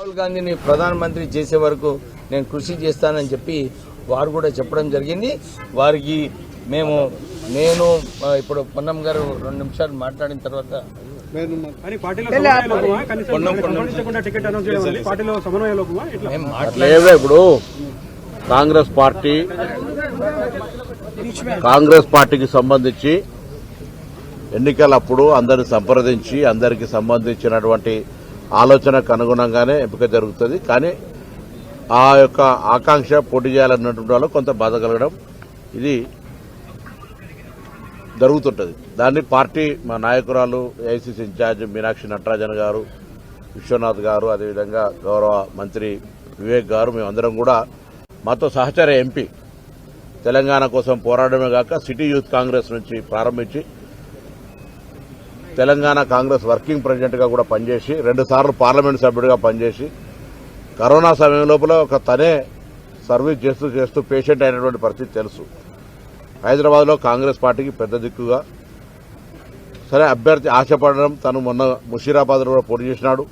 రాహుల్ గాంధీని ప్రధానమంత్రి చేసే వరకు నేను కృషి చేస్తానని చెప్పి వారు కూడా చెప్పడం జరిగింది. వారికి మేము నేను ఇప్పుడు పొన్నం గారు రెండు నిమిషాలు మాట్లాడిన తర్వాత ఇప్పుడు. కాంగ్రెస్ పార్టీ కాంగ్రెస్ పార్టీకి సంబంధించి ఎన్నికలప్పుడు అందరిని సంప్రదించి అందరికి సంబంధించినటువంటి ఆలోచనకు అనుగుణంగానే ఎంపిక జరుగుతుంది. కానీ ఆ యొక్క ఆకాంక్ష పోటీ చేయాలన్నటువంటి వాళ్ళు కొంత బాధ కలగడం ఇది జరుగుతుంటుంది. దాన్ని పార్టీ మా నాయకురాలు ఏఐసిసి ఇన్ఛార్జ్ మీనాక్షి నటరాజన్ గారు విశ్వనాథ్ గారు అదేవిధంగా గౌరవ మంత్రి వివేక్ గారు మేమందరం కూడా మాతో సహచర ఎంపీ. తెలంగాణ కోసం పోరాడమే కాక సిటీ యూత్ కాంగ్రెస్ నుంచి ప్రారంభించి తెలంగాణ కాంగ్రెస్ వర్కింగ్ ప్రెసిడెంట్గా కూడా పనిచేసి రెండుసార్లు పార్లమెంట్ సభ్యుడిగా పనిచేసి కరోనా సమయం లోపల ఒక తనే సర్వీస్ చేస్తూ చేస్తూ పేషెంట్ అయినటువంటి పరిస్థితి తెలుసు. హైదరాబాద్లో కాంగ్రెస్ పార్టీకి పెద్ద దిక్కుగా. సరే అభ్యర్థి ఆశపడడం తను మొన్న ముషీరాబాద్లో కూడా పోటీ చేసినాడు.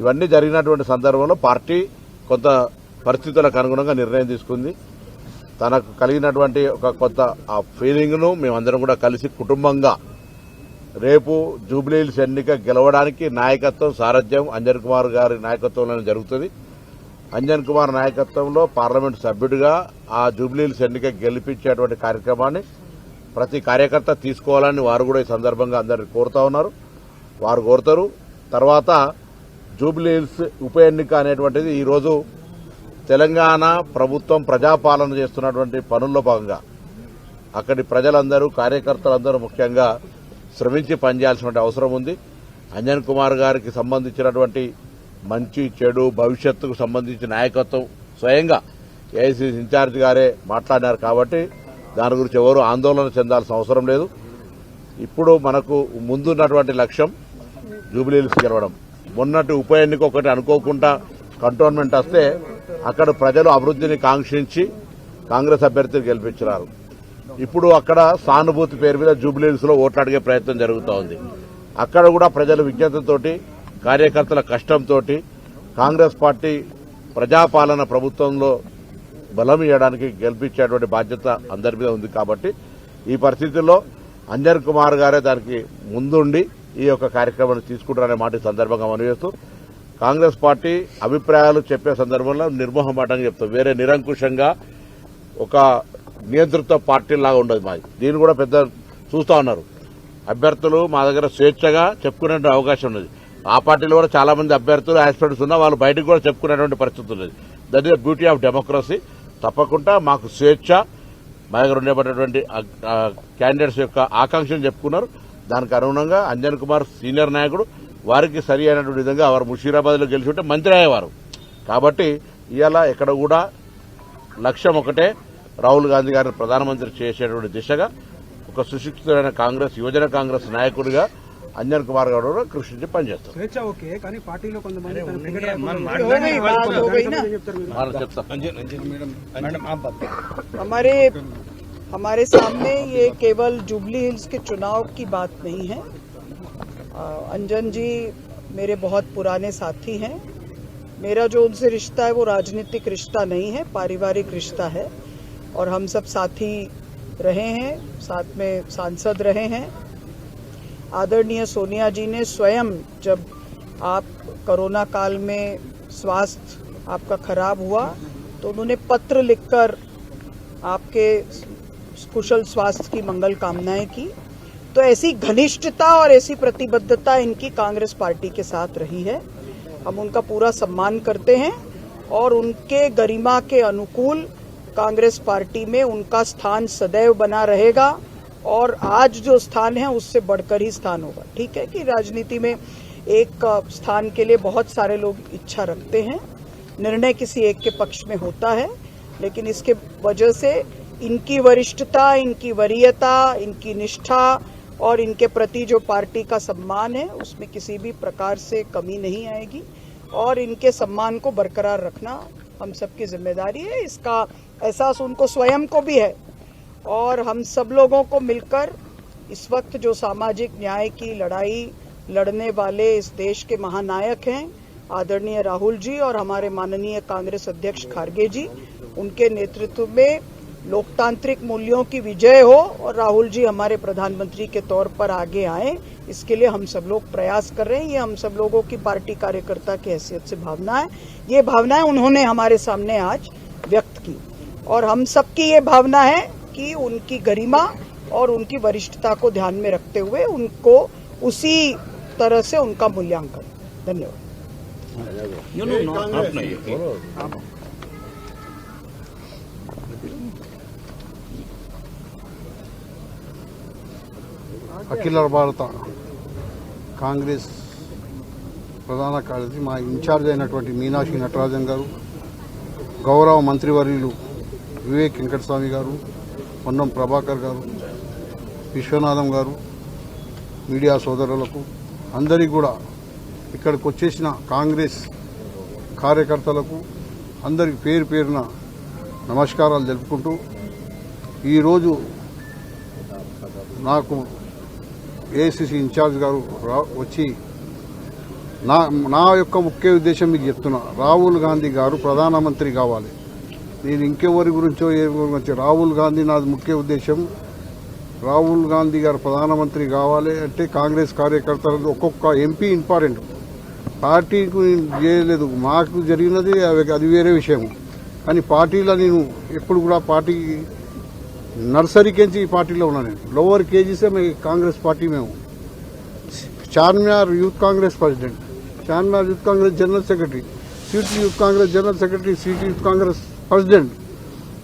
ఇవన్నీ జరిగినటువంటి సందర్భంలో పార్టీ కొంత పరిస్థితులకు అనుగుణంగా నిర్ణయం తీసుకుంది. తనకు కలిగినటువంటి ఒక కొత్త ఆ ఫీలింగ్ను మేమందరం కూడా కలిసి కుటుంబంగా రేపు జూబ్లీహిల్స్ ఎన్నిక గెలవడానికి నాయకత్వం సారథ్యం అంజన్ కుమార్ గారి నాయకత్వంలోనే జరుగుతుంది. అంజన్ కుమార్ నాయకత్వంలో పార్లమెంట్ సభ్యుడిగా ఆ జూబ్లీహిల్స్ ఎన్నిక గెలిపించేటువంటి కార్యక్రమాన్ని ప్రతి కార్యకర్త తీసుకోవాలని వారు కూడా ఈ సందర్భంగా అందరిని కోరుతా ఉన్నారు. వారు కోరుతారు. తర్వాత జూబ్లీహిల్స్ ఉప ఎన్నిక అనేటువంటిది ఈరోజు తెలంగాణ ప్రభుత్వం ప్రజాపాలన చేస్తున్నటువంటి పనుల్లో భాగంగా అక్కడి ప్రజలందరూ కార్యకర్తలందరూ ముఖ్యంగా శ్రమించి పనిచేయాల్సిన అవసరం ఉంది. అంజన్ కుమార్ గారికి సంబంధించినటువంటి మంచి చెడు భవిష్యత్తుకు సంబంధించిన నాయకత్వం స్వయంగా ఏఐసీసీ ఇన్ఛార్జ్ గారే మాట్లాడినారు కాబట్టి దాని గురించి ఎవరు ఆందోళన చెందాల్సిన అవసరం లేదు. ఇప్పుడు మనకు ముందున్నటువంటి లక్ష్యం జూబిలీస్ గెలవడం. మొన్నటి ఉప ఎన్నిక ఒకటి అనుకోకుండా కంటోన్మెంట్ వస్తే అక్కడ ప్రజలు అభివృద్ధిని కాంక్షించి కాంగ్రెస్ అభ్యర్థిని గెలిపించినారు. ఇప్పుడు అక్కడ సానుభూతి పేరు మీద జూబిలీస్లో ఓట్లు అడిగే ప్రయత్నం జరుగుతూ ఉంది. అక్కడ కూడా ప్రజల విజ్ఞతతోటి కార్యకర్తల కష్టంతో కాంగ్రెస్ పార్టీ ప్రజాపాలన ప్రభుత్వంలో బలం ఇవ్వడానికి గెలిపించేటువంటి బాధ్యత అందరి మీద ఉంది కాబట్టి ఈ పరిస్థితుల్లో అంజన్ కుమార్ గారే దానికి ముందుండి ఈ యొక్క కార్యక్రమాన్ని తీసుకుంటారనే మాట సందర్భంగా మనవేస్తూ కాంగ్రెస్ పార్టీ అభిప్రాయాలు చెప్పే సందర్భంలో నిర్మోహమాటంగా చెప్తాం. వేరే నిరంకుశంగా ఒక నియంతృత్వ పార్టీ లాగా ఉండదు మాది. దీన్ని కూడా పెద్ద చూస్తా ఉన్నారు. అభ్యర్థులు మా దగ్గర స్వేచ్ఛగా చెప్పుకునే అవకాశం ఉన్నది. ఆ పార్టీలో కూడా చాలా మంది అభ్యర్థులు ఆస్పిరెంట్స్ ఉన్నా వాళ్ళు బయటకు కూడా చెప్పుకునేటువంటి పరిస్థితి ఉన్నది. That is beauty of democracy తప్పకుండా మాకు స్వేచ్ఛ. మా దగ్గర ఉండేటటువంటి క్యాండిడేట్స్ యొక్క ఆకాంక్షను చెప్పుకున్నారు. దానికి అనుగుణంగా అంజన్ కుమార్ సీనియర్ నాయకుడు వారికి సరి అయినటువంటి విధంగా వారు ముషీరాబాద్లో గెలిచి ఉంటే మంత్రి అయ్యేవారు. కాబట్టి ఇవాళ ఇక్కడ కూడా లక్ష్యం ఒకటే. రాహుల్ గాంధీ గారిని ప్రధానమంత్రి చేసేటువంటి దిశగా ఒక సుశిక్షితుడైన కాంగ్రెస్ యువజన కాంగ్రెస్ నాయకుడిగా అంజన్ కుమార్ గారు కూడా కృషించి పనిచేస్తారు స్వేచ్ఛ ఓకే కానీ పార్టీలో కొంతమంది తన టికెట్ మనం రాకుండా మాట్లాడిన వాళ్ళు వాళ్ళు దానికి సంబంధించి ఏం చెప్తారు మీరు వాళ్ళు చెప్తారు మేడం आप बात हमारे हमारे सामने ये केवल जुबली हिल्स के चुनाव की बात नहीं है आ, अंजन जी मेरे बहुत पुराने साथी हैं मेरा जो उनसे रिश्ता है वो राजनीतिक रिश्ता नहीं है पारिवारिक रिश्ता है और हम सब साथी रहे हैं, साथ में सांसद रहे हैं। आदरणीय सोनिया जी ने स्वयं जब आप कोरोना काल में स्वास्थ्य आपका खराब हुआ तो उन्होंने पत्र लिखकर आपके कुशल स्वास्थ्य की मंगल कामनाएँ की। तो ऐसी घनिष्ठता और ऐसी प्रतिबद्धता इनकी कांग्रेस पार्टी के साथ रही है। हम उनका पूरा सम्मान करते हैं और उनके गरिमा के अनुकूल कांग्रेस पार्टी में उनका स्थान सदैव बना रहेगा और आज जो स्थान है उससे बढ़कर ही स्थान होगा। ठीक है कि राजनीति में एक स्थान के लिए बहुत सारे लोग इच्छा रखते हैं। निर्णय किसी एक के पक्ष में होता है, लेकिन इसके वजह से इनकी वरिष्ठता, इनकी वरीयता, इनकी निष्ठा और इनके प्रति जो पार्टी का सम्मान है, उसमें किसी भी प्रकार से कमी नहीं आएगी। और इनके सम्मान को बरकरार रखना हम सबकी ज़िम्मेदारी है। इसका एहसास उनको स्वयं को भी है। और हम सब लोगों को मिलकर इस वक्त जो सामाजिक न्याय की लड़ाई लड़ने वाले इस देश के महानायक हैं, आदरणीय राहुल जी और हमारे माननीय कांग्रेस अध्यक्ष खारगे जी, उनके नेतृत्व में लोकतांत्रिक मूल्यों की विजय हो और राहुल जी हमारे प्रधानमंत्री के तौर पर आगे आए, इसके लिए हम सब लोग प्रयास कर रहे हैं। ये हम सब लोगों की पार्टी कार्यकर्ता की हैसियत से भावना है ये भावनाएँ उन्होंने हमारे सामने आज व्यक्त की। और हम सबकी ये भावना है कि उनकी गरिमा और उनकी वरिष्ठता को ध्यान में रखते हुए उनको उसी तरह से उनका मूल्यांकन धन्यवाद అఖిల భారత కాంగ్రెస్ ప్రధాన కార్యదర్శి మా ఇన్ఛార్జ్ అయినటువంటి మీనాక్షి నటరాజన్ గారు గౌరవ మంత్రివర్యులు వివేక్ వెంకటస్వామి గారు పొన్నం ప్రభాకర్ గారు విశ్వనాథం గారు మీడియా సోదరులకు అందరికీ కూడా ఇక్కడికి వచ్చేసిన కాంగ్రెస్ కార్యకర్తలకు అందరికి పేరు పేరున నమస్కారాలు తెలుపుకుంటూ ఈరోజు నాకు ఏసీసీ ఇన్ఛార్జ్ గారు రా- వచ్చి నా నా యొక్క ముఖ్య ఉద్దేశం మీకు చెప్తున్నా. రాహుల్ గాంధీ గారు ప్రధానమంత్రి కావాలి. నేను ఇంకెవరి గురించో ఏ రాహుల్ గాంధీ నాది ముఖ్య ఉద్దేశం. రాహుల్ గాంధీ గారు ప్రధానమంత్రి కావాలి అంటే కాంగ్రెస్ కార్యకర్తలు ఒక్కొక్క ఎంపీ ఇంపార్టెంట్. పార్టీకి నేను చేయలేదు మాకు జరిగినది అవి- అది వేరే విషయం కానీ పార్టీలో నేను ఎప్పుడు కూడా పార్టీ నర్సరీకేంచి ఈ పార్టీలో ఉన్నాను నేను. లోవర్ కేజీసే మేము కాంగ్రెస్ పార్టీ మేము. Charminar youth Congress president. Charminar youth Congress general secretary. City youth Congress general secretary city youth Congress president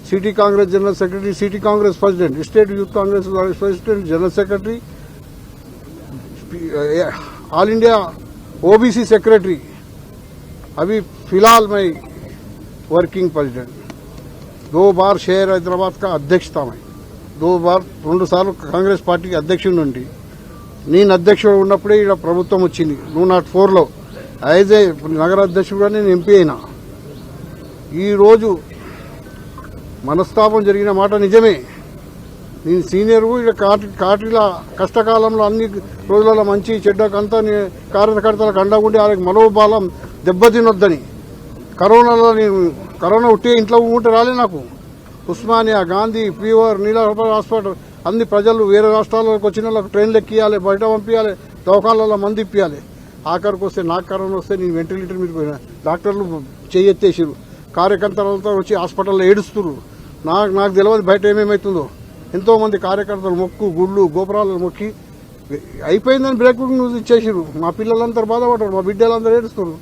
city Congress general secretary city Congress president state youth Congress president general secretary all India OBC secretary अभी फिलहाल मैं working president दो बार शहर हैदराबाद का अध्यक्ष था मैं दो बार రెండు సార్లు కాంగ్రెస్ పార్టీకి అధ్యక్షుడి నుండి నేను అధ్యక్షుడు ఉన్నప్పుడే ఇక్కడ ప్రభుత్వం వచ్చింది టూ నాట్ ఫోర్లో యాజ్ ఏ నగర అధ్యక్షుడుగా నేను ఎంపీ అయినా ఈరోజు మనస్తాపం జరిగిన మాట నిజమే. నేను సీనియర్ ఇక్కడ కాటి కాటిల కష్టకాలంలో అన్ని రోజులలో మంచి చెడ్డకంతా నే- కార్యకర్తలకు అండగుండి వాళ్ళకి మనోబలం దెబ్బతినొద్దని. కరోనాలో నేను కరోనా ఉట్టి ఇంట్లో ఉంటే రాలే నాకు. ఉస్మానియా గాంధీ ఫీవర్ నీలహర్ హాస్పిటల్ అన్ని ప్రజలు వేరే రాష్ట్రాలకు వచ్చిన వాళ్ళకి ట్రైన్లు ఎక్కియాలి బయట పంపించాలి దవాఖానాలలో మంది ఇప్పియాలి. ఆఖరికి వస్తే నాకు కరోనా వస్తే నేను వెంటిలేటర్ మీద పోయినా. డాక్టర్లు చేయెత్తేసిరు కార్యకర్తలతో వచ్చి హాస్పిటల్లో ఏడుస్తున్నారు. నాకు నాకు తెలియదు బయట ఏమేమవుతుందో ఎంతోమంది కార్యకర్తలు మొక్కు గుళ్ళు గోపురాలు మొక్కి అయిపోయిందని బ్రేక్ న్యూస్ ఇచ్చేసారు మా పిల్లలందరూ బాధపడ్డారు మా బిడ్డలందరూ ఏడుస్తున్నారు.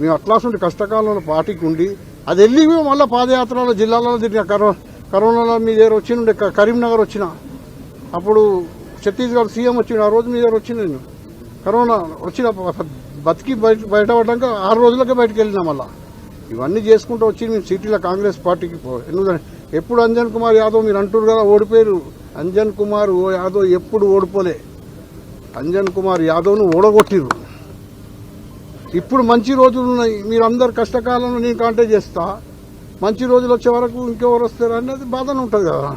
మేము అట్లాసుంటే కష్టకాలంలో పార్టీకి ఉండి అది వెళ్ళి మేము మళ్ళీ పాదయాత్రలో జిల్లాలలో తిరిగిన కరో కరోనాలో మీ దగ్గర వచ్చినుండే కరీంనగర్ వచ్చిన. అప్పుడు ఛత్తీస్గఢ్ సీఎం వచ్చిన ఆ రోజు మీ దగ్గర వచ్చిన నేను. కరోనా వచ్చిన బతికి బయట బయటపడ్డాక ఆరు రోజులకే బయటకు వెళ్ళినా మళ్ళీ. ఇవన్నీ చేసుకుంటూ వచ్చి మేము సిటీలో కాంగ్రెస్ పార్టీకి పో ఎందుకంటే ఎప్పుడు అంజన్ కుమార్ యాదవ్ మీరు అంటారు కదా ఓడిపోయారు. అంజన్ కుమార్ ఓ యాదవ్ ఎప్పుడు ఓడిపోలే. అంజన్ కుమార్ యాదవ్ను ఓడగొట్టిరు ఇప్పుడు మంచి రోజులు ఉన్నాయి. మీరు అందరు కష్టకాలంలో నేను కాంటాక్ట్ చేస్తా. మంచి రోజులు వచ్చే వరకు ఇంకెవరు వస్తారు అనేది బాధనే ఉంటుంది కదా.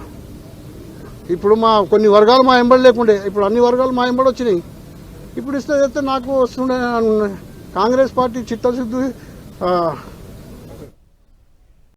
ఇప్పుడు మా కొన్ని వర్గాలు మా ఎంబడి లేకుండే. ఇప్పుడు అన్ని వర్గాలు మా ఎంబడి వచ్చినాయి. ఇప్పుడు ఇస్తే నాకు వస్తుండే కాంగ్రెస్ పార్టీ చిత్తశుద్ధి